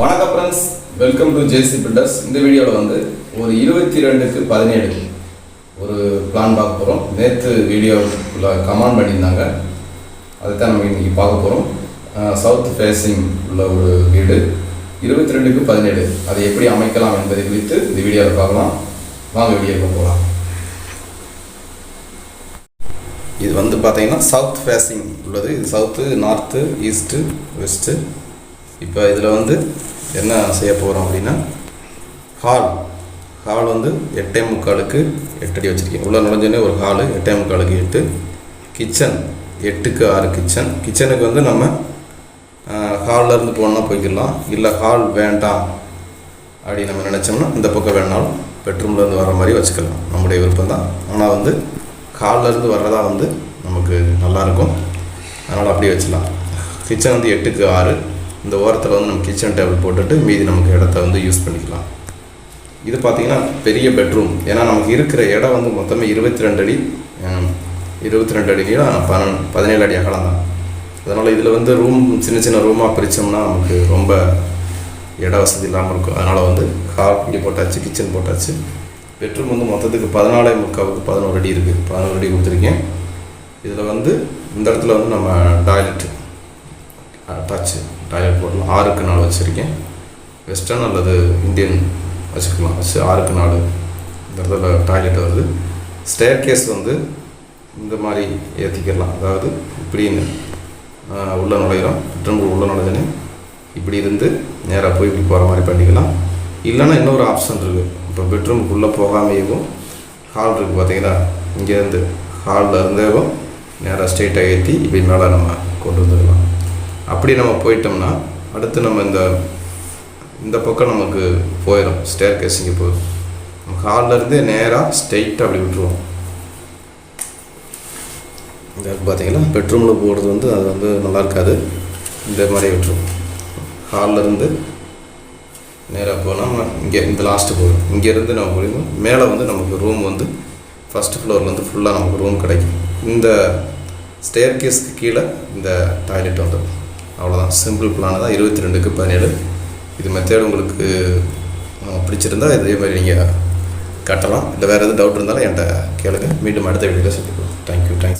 வணக்கம் friends welcome to JC builders இந்த வீடியோவில் வந்து ஒரு இருபத்தி ரெண்டுக்கு பதினேழு ஒரு பிளான் பார்க்க போகிறோம் நேற்று வீடியோக்குள்ள கமெண்ட் பண்ணியிருந்தாங்க. அதுதான் நம்ம இன்றைக்கி பார்க்க போகிறோம் சவுத் ஃபேஸிங் உள்ள ஒரு வீடு. இருபத்தி ரெண்டுக்கு பதினேழு. அதை எப்படி அமைக்கலாம் என்பதை குறித்து இந்த வீடியோவில் பார்க்கலாம். வாங்க வீடியோவுக்கு போகலாம் இது வந்து பார்த்தீங்கன்னா சவுத் ஃபேஸிங் உள்ளது. இது சவுத்து நார்த்து ஈஸ்ட்டு வெஸ்ட்டு இப்போ இதில் வந்து என்ன செய்ய போகிறோம் அப்படின்னா ஹால் ஹால் வந்து எட்டே முக்காலுக்கு எட்டு அடி வச்சுருக்கேன் உள்ளே நுழைஞ்சோடனே ஒரு ஹாலு எட்டே முக்காலுக்கு எட்டு. கிச்சன் எட்டுக்கு ஆறு கிச்சன் கிச்சனுக்கு வந்து நம்ம ஹாலிலேருந்து போனால் போய்க்கலாம் இல்லை ஹால் வேண்டாம் அப்படி நம்ம நினச்சோம்னா இந்த பக்கம் வேணாலும் பெட்ரூம்லேருந்து வர மாதிரி வச்சுக்கலாம். நம்முடைய விருப்பம் தான். ஆனால் வந்து ஹாலிலேருந்து வர்றதா வந்து நமக்கு நல்லாயிருக்கும் அதனால் அப்படியே வச்சுக்கலாம். கிச்சன் வந்து எட்டுக்கு ஆறு இந்த ஓரத்தில் வந்து நம்ம கிச்சன் டேபிள் போட்டுட்டு மீதி நமக்கு இடத்த வந்து யூஸ் பண்ணிக்கலாம். இது பார்த்திங்கன்னா பெரிய பெட்ரூம் ஏன்னா நமக்கு இருக்கிற இடம் வந்து மொத்தமே இருபத்தி ரெண்டு அடி இருபத்தி ரெண்டு அடி நீளம் பன்னெண்டு பதினேழு அடி அகலம் தான். அதனால் இதில் வந்து ரூம் சின்ன சின்ன ரூமாக பிரித்தோம்னா நமக்கு ரொம்ப இட வசதி இல்லாமல் இருக்கும். அதனால் வந்து ஹால் இப்படி போட்டாச்சு கிச்சன் போட்டாச்சு. பெட்ரூம் வந்து மொத்தத்துக்கு பதினாலே முக்காவுக்கு பதினோரு அடி இருக்குது பதினோரு அடி கொடுத்துருக்கேன். இதில் வந்து இந்த இடத்துல வந்து நம்ம டாய்லெட்டு டச்சு டாய்லெட் போடலாம் ஆறுக்கு நாலு வச்சுருக்கேன். வெஸ்டர்ன் அல்லது இந்தியன் வச்சுக்கலாம். வச்சு ஆறுக்கு நாலு இந்த இடத்துல டாய்லெட் வருது. ஸ்டேர் கேஸ் வந்து இந்த மாதிரி ஏற்றிக்கிடலாம் அதாவது இப்படின்னு உள்ளே உள்ள நுழையிறோம். பெட்ரூம் உள்ள நுழைஞ்சோன்னே இப்படி இருந்து நேராக போய் இப்படி போகிற மாதிரி பண்ணிக்கலாம். இல்லைன்னா இன்னொரு ஆப்ஷன் இருக்குது இப்போ பெட்ரூமுக்குள்ளே போகாமையவும் ஹால் இருக்குது பார்த்தீங்களா? இங்கேருந்து ஹாலில் இருந்தேவும் நேராக ஸ்ட்ரெயிட்டாக ஏற்றி இப்படி மேலே நம்ம கொண்டு வந்துடலாம். அப்படி நம்ம போயிட்டோம்னா அடுத்து நம்ம இந்த இந்த பக்கம் நமக்கு போயிடும் ஸ்டேர் கேஸ் இங்கே போயிடும் நம்ம நேராக ஸ்ட்ரெயிட்டாக அப்படி விட்டுருவோம். இந்த பார்த்தீங்களா பெட்ரூமில் போடுறது வந்து அது வந்து நல்லா இருக்காது. இந்த மாதிரி விட்டுருவோம். ஹால்லேருந்து நேராக போனால் நம்ம இங்கே இந்த லாஸ்ட்டு போகும் இங்கேருந்து நம்ம போயிடும் மேலே வந்து நமக்கு ரூம் வந்து ஃபஸ்ட் ஃப்ளோர்லேருந்து ஃபுல்லாக நமக்கு ரூம் கிடைக்கும். இந்த ஸ்டேர் கேஸ்க்கு கீழே இந்த டாய்லெட் வந்துடும் அவ்வளோதான் சிம்பிள் பிளான் தான். இருபத்தி ரெண்டுக்கு பதினேழு. இது மெத்தேட் உங்களுக்கு பிடிச்சிருந்தால் பிடிச்சிருந்தா இதே மாதிரி நீங்கள் கட்டலாம். இல்லை வேறு எதுவும் டவுட் இருந்தாலும் என்கிட்ட கேளுங்க. மீண்டும் அடுத்த வீடியோவில் சந்திப்போம். Thank you thanks